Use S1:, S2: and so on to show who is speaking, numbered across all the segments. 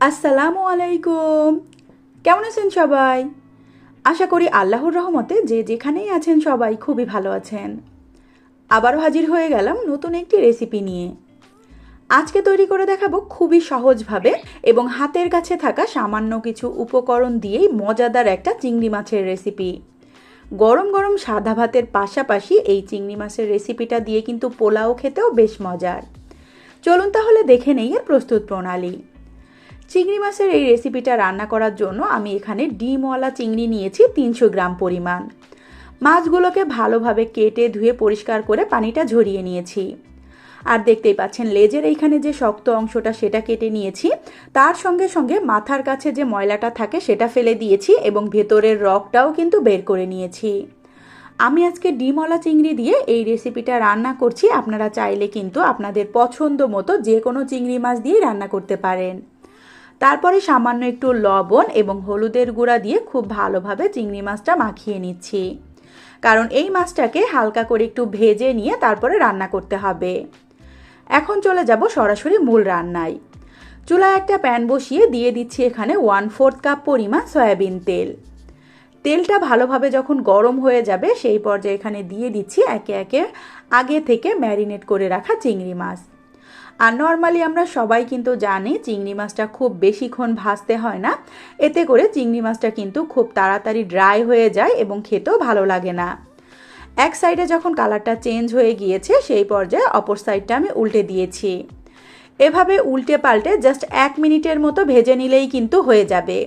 S1: আসসালামু আলাইকুম। কেমন আছেন সবাই? আশা করি আল্লাহর রহমতে যে যেখানেই আছেন সবাই খুবই ভালো আছেন। আবারও হাজির হয়ে গেলাম নতুন একটি রেসিপি নিয়ে। আজকে তৈরি করে দেখাবো খুবই সহজভাবে এবং হাতের কাছে থাকা সামান্য কিছু উপকরণ দিয়েই মজাদার একটা চিংড়ি মাছের রেসিপি গরম গরম সাদা ভাতের পাশাপাশি এই চিংড়ি মাছের রেসিপিটা দিয়ে কিন্তু পোলাও খেতেও বেশ মজার। চলুন তাহলে দেখে নেই এর প্রস্তুত প্রণালী। চিংড়ি মাছের এই রেসিপিটা রান্না করার জন্য আমি এখানে ডিমওয়ালা চিংড়ি নিয়েছি তিনশো গ্রাম পরিমাণ। মাছগুলোকে ভালোভাবে কেটে ধুয়ে পরিষ্কার করে পানিটা ঝরিয়ে নিয়েছি। আর দেখতেই পাচ্ছেন, লেজের এইখানে যে শক্ত অংশটা সেটা কেটে নিয়েছি। তার সঙ্গে সঙ্গে মাথার কাছে যে ময়লাটা থাকে সেটা ফেলে দিয়েছি এবং ভেতরের রকটাও কিন্তু বের করে নিয়েছি। আমি আজকে ডিমওয়ালা চিংড়ি দিয়ে এই রেসিপিটা রান্না করছি। আপনারা চাইলে কিন্তু আপনাদের পছন্দ মতো যে কোনো চিংড়ি মাছ দিয়ে রান্না করতে পারেন। তারপরে সামান্য একটু লবণ এবং হলুদের গুঁড়া দিয়ে খুব ভালোভাবে চিংড়ি মাছটা মাখিয়ে নিচ্ছি। কারণ এই মাছটাকে হালকা করে একটু ভেজে নিয়ে তারপরে রান্না করতে হবে। এখন চলে যাব সরাসরি মূল রান্নায়। চুলায় একটা প্যান বসিয়ে দিয়ে দিচ্ছি এখানে ওয়ান ফোর্থ কাপ পরিমাণ সয়াবিন তেল। তেলটা ভালোভাবে যখন গরম হয়ে যাবে, সেই পর্যায়ে এখানে দিয়ে দিচ্ছি একে একে আগে থেকে ম্যারিনেট করে রাখা চিংড়ি মাছ। আর নর্মালি আমরা সবাই কিন্তু জানি চিংড়ি মাছটা খুব বেশিক্ষণ ভাজতে হয় না। এতে করে চিংড়ি মাছটা কিন্তু খুব তাড়াতাড়ি ড্রাই হয়ে যায় এবং খেতেও ভালো লাগে না। এক সাইডে যখন কালারটা চেঞ্জ হয়ে গিয়েছে, সেই পর্যায়ে অপর সাইডটা আমি উল্টে দিয়েছি। এভাবে উল্টে পাল্টে জাস্ট এক মিনিটের মতো ভেজে নিলেই কিন্তু হয়ে যাবে।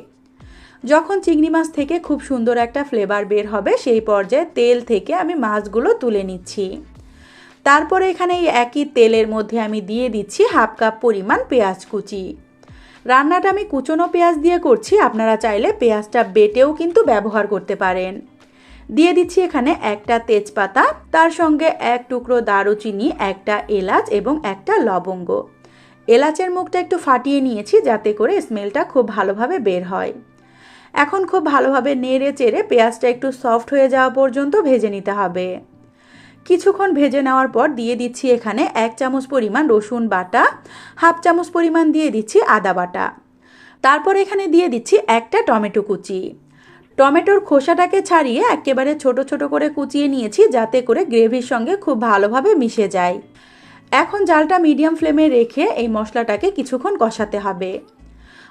S1: যখন চিংড়ি মাছ থেকে খুব সুন্দর একটা ফ্লেভার বের হবে, সেই পর্যায়ে তেল থেকে আমি মাছগুলো তুলে নিচ্ছি। তারপরে এখানে এই একই তেলের মধ্যে আমি দিয়ে দিচ্ছি হাফ কাপ পরিমাণ পেঁয়াজ কুচি। রান্নাটা আমি কুচনো পেঁয়াজ দিয়ে করছি, আপনারা চাইলে পেঁয়াজটা বেটেও কিন্তু ব্যবহার করতে পারেন। দিয়ে দিচ্ছি এখানে একটা তেজপাতা, তার সঙ্গে এক টুকরো দারুচিনি, একটা এলাচ এবং একটা লবঙ্গ। এলাচের মুখটা একটু ফাটিয়ে নিয়েছি যাতে করে স্মেলটা খুব ভালোভাবে বের হয়। এখন খুব ভালোভাবে নেড়ে চেড়ে পেঁয়াজটা একটু সফট হয়ে যাওয়া পর্যন্ত ভেজে নিতে হবে। কিছুক্ষণ ভেজে নেওয়ার পর দিয়ে দিচ্ছি এখানে এক চামচ পরিমাণ রসুন বাটা, হাফ চামচ পরিমাণ দিয়ে দিচ্ছি আদা বাটা। তারপর এখানে দিয়ে দিচ্ছি একটা টমেটো কুচি। টমেটোর খোসাটাকে ছাড়িয়ে একেবারে ছোট ছোট করে কুচিয়ে নিয়েছি যাতে করে গ্রেভির সঙ্গে খুব ভালোভাবে মিশে যায়। এখন জালটা মিডিয়াম ফ্লেমে রেখে এই মশলাটাকে কিছুক্ষণ কষাতে হবে।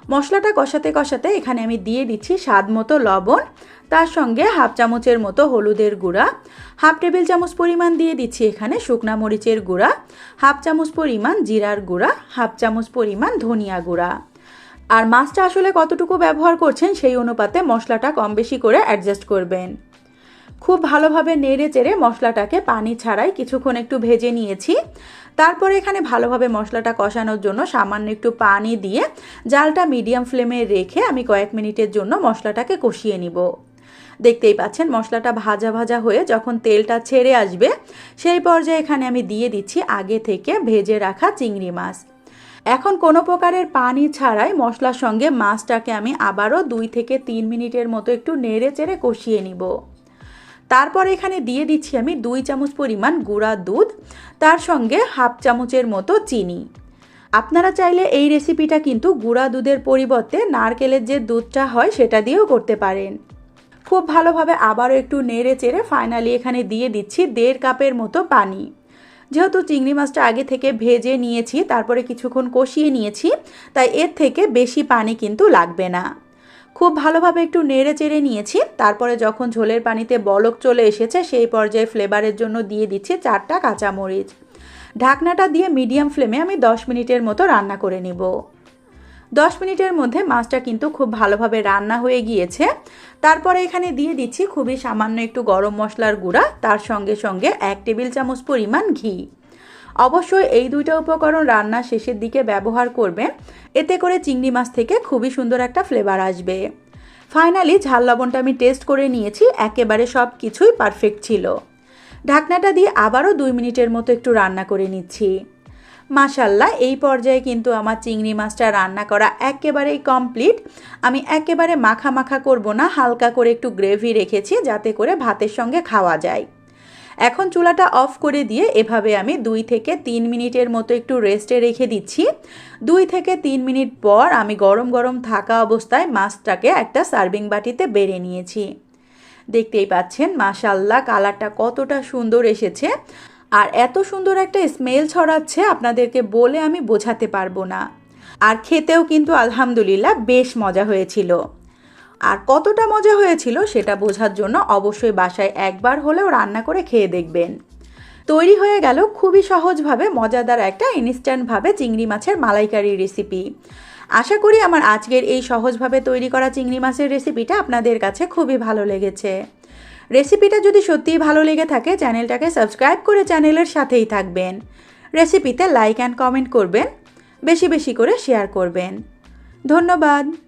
S1: মশলাটা কষাতে কষাতে এখানে আমি দিয়ে দিচ্ছি স্বাদ মতো লবণ, তার সঙ্গে হাফ চামচের মতো হলুদের গুঁড়া, হাফ টেবিল চামচ পরিমাণ দিয়ে দিচ্ছি এখানে শুকনা মরিচের গুঁড়া, হাফ চামচ পরিমাণ জিরার গুঁড়া, হাফ চামচ পরিমাণ ধনিয়া গুঁড়া। আর মাছটা আসলে কতটুকু ব্যবহার করছেন সেই অনুপাতে মশলাটা কম বেশি করে অ্যাডজাস্ট করবেন। খুব ভালোভাবে নেড়ে চেড়ে মশলাটাকে পানি ছাড়াই কিছুক্ষণ একটু ভেজে নিয়েছি। তারপরে এখানে ভালোভাবে মশলাটা কষানোর জন্য সামান্য একটু পানি দিয়ে জালটা মিডিয়াম ফ্লেমে রেখে আমি কয়েক মিনিটের জন্য মশলাটাকে কষিয়ে নিব। দেখতেই পাচ্ছেন মশলাটা ভাজা ভাজা হয়ে যখন তেলটা ছেড়ে আসবে, সেই পর্যায়ে এখানে আমি দিয়ে দিচ্ছি আগে থেকে ভেজে রাখা চিংড়ি মাছ। এখন কোনো প্রকারের পানি ছাড়াই মশলার সঙ্গে মাছটাকে আমি আবারও দুই থেকে তিন মিনিটের মতো একটু নেড়ে চেড়ে কষিয়ে নিব। তারপর এখানে দিয়ে দিচ্ছি আমি দুই চামচ পরিমাণ গুঁড়া দুধ, তার সঙ্গে হাফ চামচের মতো চিনি। আপনারা চাইলে এই রেসিপিটা কিন্তু গুঁড়া দুধের পরিবর্তে নারকেলের যে দুধটা হয় সেটা দিয়েও করতে পারেন। খুব ভালোভাবে আবারও একটু নেড়ে চেড়ে ফাইনালি এখানে দিয়ে দিচ্ছি দেড় কাপের মতো পানি। যেহেতু চিংড়ি মাছটা আগে থেকে ভেজে নিয়েছি, তারপরে কিছুক্ষণ কষিয়ে নিয়েছি, তাই এর থেকে বেশি পানি কিন্তু লাগবে না। খুব ভালোভাবে একটু নেড়ে চেড়ে নিয়েছি। তারপরে যখন ঝোলের পানিতে বলক চলে এসেছে, সেই পর্যায়ে ফ্লেভারের জন্য দিয়ে দিচ্ছি চারটা কাঁচামরিচ। ঢাকনাটা দিয়ে মিডিয়াম ফ্লেমে আমি দশ মিনিটের মতো রান্না করে নিব। দশ মিনিটের মধ্যে মাছটা কিন্তু খুব ভালোভাবে রান্না হয়ে গিয়েছে। তারপরে এখানে দিয়ে দিচ্ছি খুবই সামান্য একটু গরম মশলার গুঁড়া, তার সঙ্গে সঙ্গে এক টেবিল চামচ পরিমাণ ঘি। অবশ্যই এই দুইটা উপকরণ রান্নার শেষের দিকে ব্যবহার করবেন। এতে করে চিংড়ি মাছ থেকে খুবই সুন্দর একটা ফ্লেভার আসবে। ফাইনালি ঝাল লবণটা আমি টেস্ট করে নিয়েছি, একেবারে সব কিছুই পারফেক্ট ছিল। ঢাকনাটা দিয়ে আবারও দুই মিনিটের মতো একটু রান্না করে নিচ্ছি। মাশাল্লাহ এই পর্যায়ে কিন্তু আমার চিংড়ি মাছটা রান্না করা একেবারেই কমপ্লিট আমি একেবারে মাখা মাখা করব না, হালকা করে একটু গ্রেভি রেখেছি, যাতে করে ভাতের সঙ্গে খাওয়া যায়। এখন চুলাটা অফ করে দিয়ে এভাবে আমি দুই থেকে তিন মিনিটের মতো একটু রেস্টে রেখে দিচ্ছি। দুই থেকে তিন মিনিট পর আমি গরম গরম থাকা অবস্থায় মাছটাকে একটা সার্ভিং বাটিতে বেড়ে নিয়েছি। দেখতেই পাচ্ছেন মাশাল্লাহ কালারটা কতটা সুন্দর এসেছে। আর এত সুন্দর একটা স্মেল ছড়াচ্ছে আপনাদেরকে বলে আমি বোঝাতে পারব না। আর খেতেও কিন্তু আলহামদুলিল্লাহ বেশ মজা হয়েছিল। আর কতটা মজা হয়েছিল সেটা বোঝার জন্য অবশ্যই বাসায় একবার হলেও রান্না করে খেয়ে দেখবেন। তৈরি হয়ে গেল খুবই সহজভাবে মজাদার একটা ইনস্ট্যান্টভাবে চিংড়ি মাছের মালাইকারি রেসিপি। আশা করি আমার আজকের এই সহজভাবে তৈরি করা চিংড়ি মাছের রেসিপিটা আপনাদের কাছে খুবই ভালো লেগেছে। রেসিপিটা যদি সত্যিই ভালো লেগে থাকে, চ্যানেলটাকে সাবস্ক্রাইব করে চ্যানেলের সাথেই থাকবেন। রেসিপিতে লাইক অ্যান্ড কমেন্ট করবেন, বেশি বেশি করে শেয়ার করবেন। ধন্যবাদ।